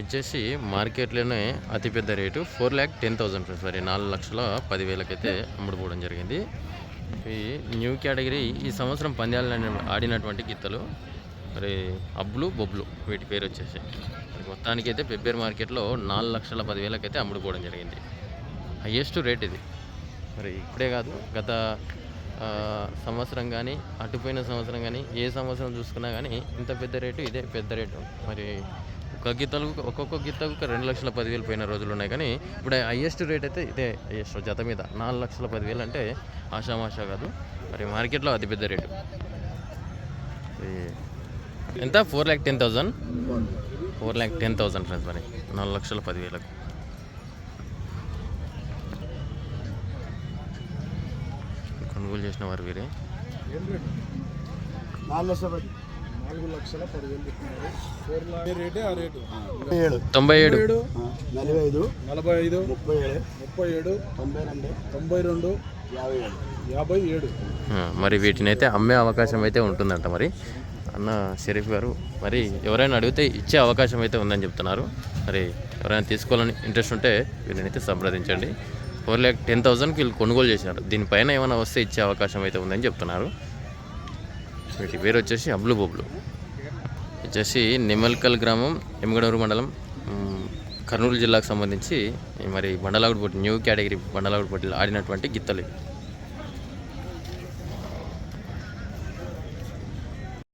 వచ్చేసి మార్కెట్లోనే అతిపెద్ద rate four lakh ten thousand sorry నాలుగు లక్షల పదివేలకైతే అమ్ముడుపోవడం జరిగింది. ఈ న్యూ కేటగిరీ ఈ సంవత్సరం పందాలు ఆడినటువంటి గిత్తలు మరి అబ్బులు బొబ్బులు వీటి పేరు వచ్చేసి. మొత్తానికి అయితే పెబ్బేరు మార్కెట్లో నాలుగు లక్షల పదివేలకైతే అమ్ముడుపోవడం జరిగింది. హయ్యెస్ట్ రేట్ ఇది. మరి ఇప్పుడే కాదు గత సంవత్సరం కానీ అటుపోయిన సంవత్సరం కానీ ఏ సంవత్సరం చూసుకున్నా కానీ ఇంత పెద్ద రేటు ఇదే పెద్ద రేటు. మరి ఒక గీతలకు ఒక్కొక్క గీతకు ఒక రెండు లక్షల పదివేలు పోయిన రోజులు ఉన్నాయి కానీ ఇప్పుడు హయ్యెస్ట్ రేట్ అయితే ఇదే హయ్యెస్ట్ జత మీద. నాలుగు లక్షల పదివేలు అంటే ఆషామాషా కాదు. మరి మార్కెట్లో అతిపెద్ద రేటు. ఎంత? Four lakh ten thousand four lakh ten thousand friends మరి. నాలుగు లక్షల పదివేలకు. కొనుగోలు చేసిన వారు వీరే. నాలుగు లక్షల పది నాలుగు లక్షల పదివేలు చెప్తున్నారు. ఫోర్ లాక్ రేటే? ఆ రేటు. ఏడు. తొంభై ఏడు. నలభై ఐదు. నలభై ఐదు. ముప్పై ఏడు. ముప్పై ఏడు. తొంభై రెండు. తొంభై రెండు. యాభై ఏడు. యాభై ఏడు. మరి వీటిని అయితే అమ్మే అవకాశం అయితే ఉంటుందంట మరి. అన్న షరీఫ్ గారు మరి ఎవరైనా అడిగితే ఇచ్చే అవకాశం అయితే ఉందని చెప్తున్నారు. మరి ఎవరైనా తీసుకోవాలని ఇంట్రెస్ట్ ఉంటే వీళ్ళని అయితే సంప్రదించండి. ఫోర్ ల్యాక్ టెన్ థౌసండ్కి వీళ్ళు కొనుగోలు చేశారు. దీనిపైన ఏమైనా వస్తే ఇచ్చే అవకాశం అయితే ఉందని చెప్తున్నారు. వీటి పేరు వచ్చేసి అబ్లు బొబ్లు. వచ్చేసి నిమ్మల్కల్ గ్రామం ఎమ్మగడూరు మండలం కర్నూలు జిల్లాకు సంబంధించి మరి బండలాగుడు న్యూ కేటగిరీ బండలాగుడు ఆడినటువంటి గిత్తలు